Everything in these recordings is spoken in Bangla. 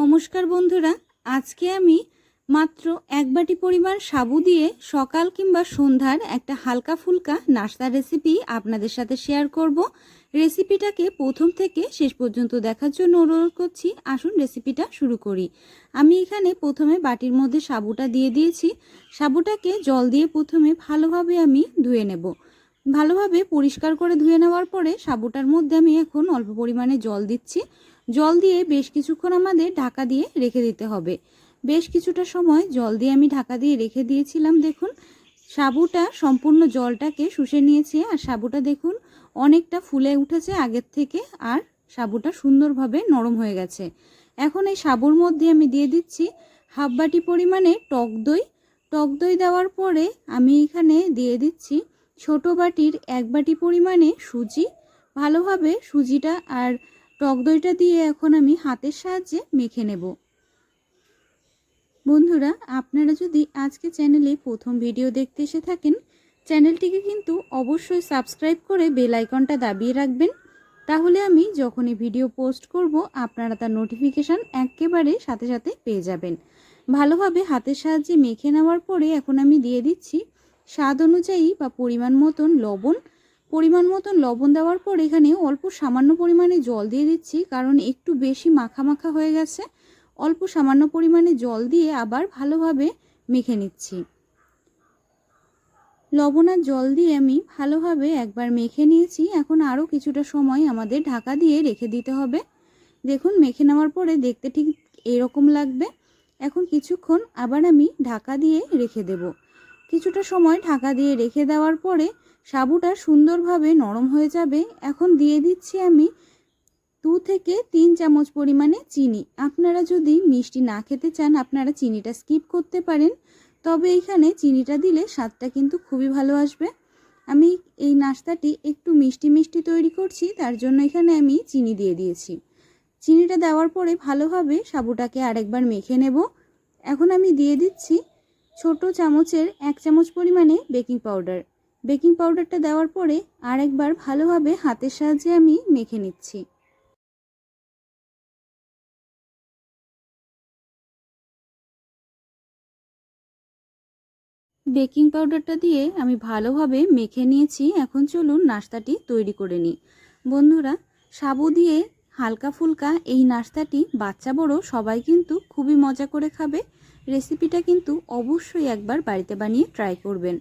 নমস্কার বন্ধুরা, আজকে আমি মাত্র এক বাটি পরিমাণ সাবু দিয়ে সকাল কিংবা সন্ধ্যার একটা হালকা ফুলকা নাস্তার রেসিপি আপনাদের সাথে শেয়ার করব। রেসিপিটাকে প্রথম থেকে শেষ পর্যন্ত দেখার জন্য অনুরোধ করছি, আসুন রেসিপিটা শুরু করি। আমি এখানে প্রথমে বাটির মধ্যে সাবুটা দিয়ে দিয়েছি। সাবুটাকে জল দিয়ে প্রথমে ভালোভাবে আমি ধুয়ে নেব। ভালোভাবে পরিষ্কার করে ধুয়ে নেওয়ার পরে সাবুটার মধ্যে আমি এখন অল্প পরিমাণে জল দিচ্ছি। জল দিয়ে বেশ কিছুক্ষণ আমাদের ঢাকা দিয়ে রেখে দিতে হবে। বেশ কিছুটা সময় জল দিয়ে আমি ঢাকা দিয়ে রেখে দিয়েছিলাম, দেখুন। সাবুটা সম্পূর্ণ জলটাকে শুষে নিয়েছে আর সাবুটা দেখুন অনেকটা ফুলে উঠেছে আগের থেকে আর সাবুটা সুন্দরভাবে নরম হয়ে গেছে। এখন এই সাবুর মধ্যে আমি দিয়ে দিচ্ছি হাফ বাটি পরিমাণে টক দই। টক দই দেওয়ার পরে আমি এখানে দিয়ে দিচ্ছি ছোট বাটির এক বাটি পরিমাণে সুজি। ভালোভাবে সুজিটা আর টক দইটা দিয়ে এখন আমি হাতের সাহায্যে মেখে নেব। বন্ধুরা, আপনারা যদি আজকে চ্যানেলে প্রথম ভিডিও দেখতে এসে থাকেন, চ্যানেলটিকে কিন্তু অবশ্যই সাবস্ক্রাইব করে বেল আইকনটা দাবিয়ে রাখবেন। তাহলে আমি যখনই ভিডিও পোস্ট করব, আপনারা তার নোটিফিকেশান একেবারে সাথে সাথে পেয়ে যাবেন। ভালোভাবে হাতের সাহায্যে মেখে নেওয়ার পরে এখন আমি দিয়ে দিচ্ছি স্বাদ অনুযায়ী বা পরিমাণ মতন লবণ। পরিমাণ মতন লবণ দেওয়ার পর এখানে অল্প সামান্য পরিমাণে জল দিয়ে দিচ্ছি, কারণ একটু বেশি মাখা মাখা হয়ে গেছে। অল্প সামান্য পরিমাণে জল দিয়ে আবার ভালোভাবে মেখে নিচ্ছি। লবণ আর জল দিয়ে আমি ভালোভাবে একবার মেখে নিয়েছি। এখন আরও কিছুটা সময় আমাদের ঢাকা দিয়ে রেখে দিতে হবে। দেখুন, মেখে নেওয়ার পরে দেখতে ঠিক এরকম লাগবে। এখন কিছুক্ষণ আবার আমি ঢাকা দিয়ে রেখে দেব। কিছুটা সময় ঢাকা দিয়ে রেখে দেওয়ার পরে সাবুটা সুন্দরভাবে নরম হয়ে যাবে। এখন দিয়ে দিচ্ছি আমি দু থেকে তিন চামচ পরিমাণে চিনি। আপনারা যদি মিষ্টি না খেতে চান, আপনারা চিনিটা স্কিপ করতে পারেন। তবে এইখানে চিনিটা দিলে স্বাদটা কিন্তু খুবই ভালো আসবে। আমি এই নাস্তাটি একটু মিষ্টি মিষ্টি তৈরি করছি, তার জন্য এখানে আমি চিনি দিয়ে দিয়েছি। চিনিটা দেওয়ার পরে ভালোভাবে সাবুটাকে আরেকবার মেখে নেব। এখন আমি দিয়ে দিচ্ছি ছোট চামচের এক চামচ পরিমাণে বেকিং পাউডার। বেকিং পাউডারটা দেওয়ার পরে আরেকবার ভালোভাবে হাতের সাহায্যে আমি মেখে নিচ্ছি। বেকিং পাউডারটা দিয়ে আমি ভালোভাবে মেখে নিয়েছি। এখন চলুন নাস্তাটি তৈরি করে নিই। বন্ধুরা, সাবু দিয়ে হালকা ফুলকা এই নাস্তাটি বাচ্চা বড় সবাই কিন্তু খুবই মজা করে খাবে। রেসিপিটা কিন্তু অবশ্যই একবার বাড়িতে বানিয়ে ট্রাই করবেন।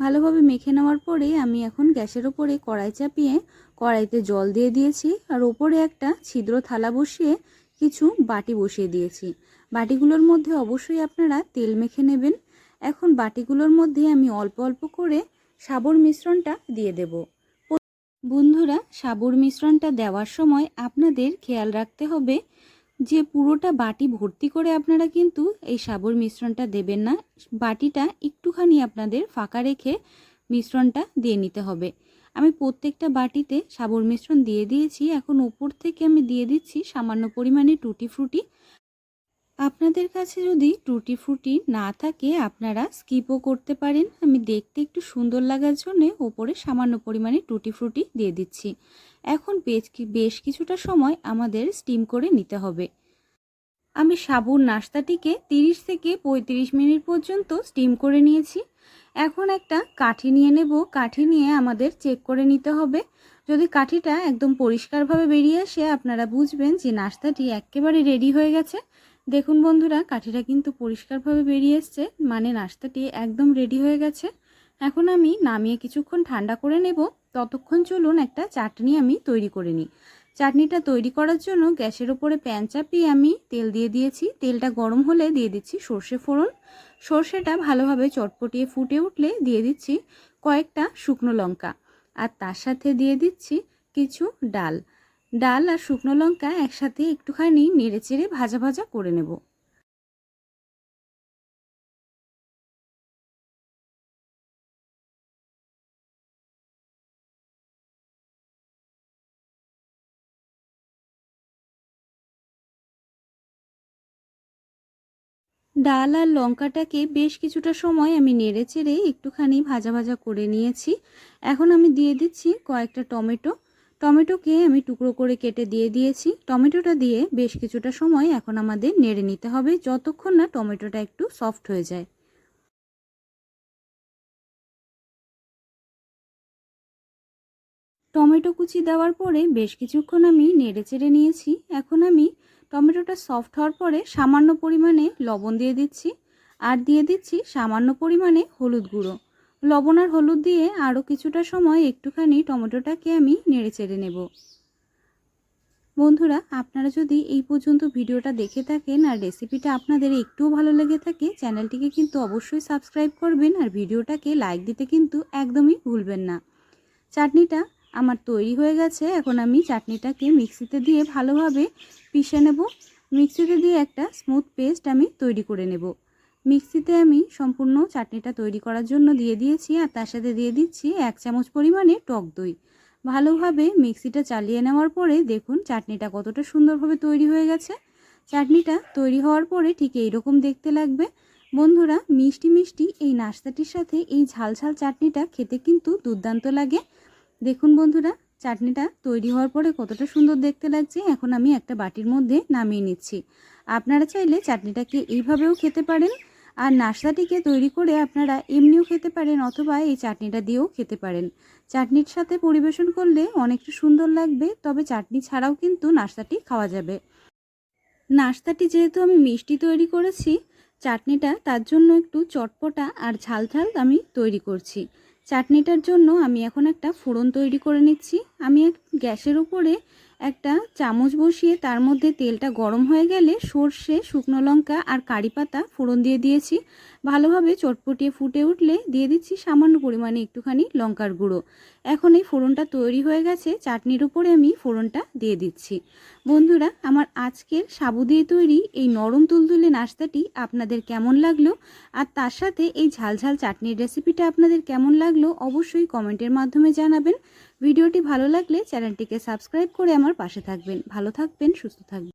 ভালোভাবে মেখে নেওয়ার পরে আমি এখন গ্যাসের ওপরে কড়াই চাপিয়ে কড়াইতে জল দিয়ে দিয়েছি আর ওপরে একটা ছিদ্র থালা বসিয়ে কিছু বাটি বসিয়ে দিয়েছি। বাটিগুলোর মধ্যে অবশ্যই আপনারা তেল মেখে নেবেন। এখন বাটিগুলোর মধ্যে আমি অল্প অল্প করে সাবর মিশ্রণটা দিয়ে দেব। বন্ধুরা, সাবুর মিশ্রণটা দেওয়ার সময় আপনাদের খেয়াল রাখতে হবে যে পুরোটা বাটি ভর্তি করে আপনারা কিন্তু এই সাবুর মিশ্রণটা দেবেন না। বাটিটা একটুখানি আপনাদের ফাঁকা রেখে মিশ্রণটা দিয়ে নিতে হবে। আমি প্রত্যেকটা বাটিতে সাবুর মিশ্রণ দিয়ে দিয়েছি। এখন উপর থেকে আমি দিয়ে দিচ্ছি সামান্য পরিমাণে টুটি ফ্রুটি আপনাদের কাছে যদি টুটি ফ্রুটি না থাকে, আপনারা স্কিপও করতে পারেন। আমি দেখতে একটু সুন্দর লাগার জন্যে ওপরে সামান্য পরিমাণে টুটি ফ্রুটি দিয়ে দিচ্ছি। এখন বেশ বেশ কিছুটা সময় আমাদের স্টিম করে নিতে হবে। আমি সাবুর নাস্তাটিকে 30 থেকে 35 মিনিট পর্যন্ত স্টিম করে নিয়েছি। এখন একটা কাঠি নিয়ে নেব। কাঠি নিয়ে আমাদের চেক করে নিতে হবে। যদি কাঠিটা একদম পরিষ্কারভাবে বেরিয়ে আসে, আপনারা বুঝবেন যে নাস্তাটি একেবারে রেডি হয়ে গেছে। দেখুন বন্ধুরা, কাঠিটা কিন্তু পরিষ্কারভাবে বেরিয়ে এসছে। মানে নাস্তাটি একদম রেডি হয়ে গেছে। এখন আমি নামিয়ে কিছুক্ষণ ঠান্ডা করে নেব। ততক্ষণ চলুন একটা চাটনি আমি তৈরি করে নিই। চাটনিটা তৈরি করার জন্য গ্যাসের ওপরে প্যান চাপিয়ে আমি তেল দিয়ে দিয়েছি। তেলটা গরম হলে দিয়ে দিচ্ছি সর্ষে ফোড়ন। সর্ষেটা ভালোভাবে চটপটিয়ে ফুটে উঠলে দিয়ে দিচ্ছি কয়েকটা শুকনো লঙ্কা। আর তার সাথে দিয়ে দিচ্ছি কিছু ডাল। ডাল আর শুকনো লঙ্কা একসাথে একটুখানি নেড়ে চেড়ে ভাজা ভাজা করে নেব। ডাল আর লঙ্কাটাকে বেশ কিছুটা সময় আমি নেড়ে চেড়ে একটুখানি ভাজা ভাজা করে নিয়েছি। এখন আমি দিয়ে দিচ্ছি কয়েকটা টমেটো। টমেটোকে আমি টুকরো করে কেটে দিয়ে দিয়েছি। টমেটোটা দিয়ে বেশ কিছুটা সময় এখন আমাদের নেড়ে নিতে হবে যতক্ষণ না টমেটোটা একটু সফট হয়ে যায়। টমেটো কুচি দেওয়ার পরে বেশ কিছুক্ষণ আমি নেড়ে চেড়ে নিয়েছি। এখন আমি টমেটোটা সফট হওয়ার পরে সামান্য পরিমাণে লবণ দিয়ে দিচ্ছি। আর দিয়ে দিচ্ছি সামান্য পরিমাণে হলুদ গুঁড়ো। লবণ আর হলুদ দিয়ে আরও কিছুটা সময় একটুখানি টমেটোটাকে আমি নেড়ে চেড়ে নেব। বন্ধুরা, আপনারা যদি এই পর্যন্ত ভিডিওটা দেখে থাকেন আর রেসিপিটা আপনাদের একটুও ভালো লেগে থাকে, চ্যানেলটিকে কিন্তু অবশ্যই সাবস্ক্রাইব করবেন আর ভিডিওটাকে লাইক দিতে কিন্তু একদমই ভুলবেন না। চাটনিটা আমার তৈরি হয়ে গেছে, এখন আমি চাটনিটাকে মিক্সিতে দিয়ে ভালোভাবে পিষে নেব। মিক্সিতে দিয়ে একটা স্মুথ পেস্ট আমি তৈরি করে নেব। মিক্সিতে আমি সম্পূর্ণ চাটনিটা তৈরি করার জন্য দিয়ে দিয়েছি আর তার সাথে দিয়ে দিচ্ছি এক চামচ পরিমাণে টক দই। ভালোভাবে মিক্সিটা চালিয়ে নেওয়ার পরে দেখুন চাটনিটা কতটা সুন্দরভাবে তৈরি হয়ে গেছে। চাটনিটা তৈরি হওয়ার পরে ঠিক এইরকম দেখতে লাগবে। বন্ধুরা, মিষ্টি মিষ্টি এই নাস্তাটির সাথে এই ঝাল ঝাল চাটনিটা খেতে কিন্তু দুর্দান্ত লাগে। দেখুন বন্ধুরা, চাটনিটা তৈরি হওয়ার পরে কতটা সুন্দর দেখতে লাগছে। এখন আমি একটা বাটির মধ্যে নামিয়ে নিচ্ছি। আপনারা চাইলে চাটনিটাকে এইভাবেও খেতে পারেন। আর নাস্তাটিকে তৈরি করে আপনারা এমনিও খেতে পারেন অথবা এই চাটনিটা দিয়েও খেতে পারেন। চাটনির সাথে পরিবেশন করলে অনেকটা সুন্দর লাগবে, তবে চাটনি ছাড়াও কিন্তু নাস্তাটি খাওয়া যাবে। নাস্তাটি যেহেতু আমি মিষ্টি তৈরি করেছি, চাটনিটা তার জন্য একটু চটপটা আর ঝাল ঝাল আমি তৈরি করছি। চাটনিটার জন্য আমি এখন একটা ফোড়ন তৈরি করে নিচ্ছি। আমি এক গ্যাসের উপরে একটা চামচ বসিয়ে তার মধ্যে তেলটা গরম হয়ে গেলে সর্ষে, শুকনো লঙ্কা আর কারি পাতা ফোড়ন দিয়ে দিয়েছি। ভালোভাবে চটপটিয়ে ফুটে উঠলে দিয়ে দিচ্ছি সামান্য পরিমাণে একটুখানি লঙ্কার গুঁড়ো। এখন এই ফোড়নটা তৈরি হয়ে গেছে, চাটনির উপরে আমি ফোড়নটা দিয়ে দিচ্ছি। বন্ধুরা, আমার আজকের সাবু দিয়ে তৈরি এই নরম তুলতুলে নাস্তাটি আপনাদের কেমন লাগল? আর তার সাথে এই ঝালঝাল চাটনির রেসিপিটা আপনাদের কেমন লাগল? অবশ্যই কমেন্টের মাধ্যমে জানাবেন। ভিডিওটি ভালো লাগলে চ্যানেলটিকে সাবস্ক্রাইব করে আমার পাশে থাকবেন। ভালো থাকবেন, সুস্থ থাকবেন।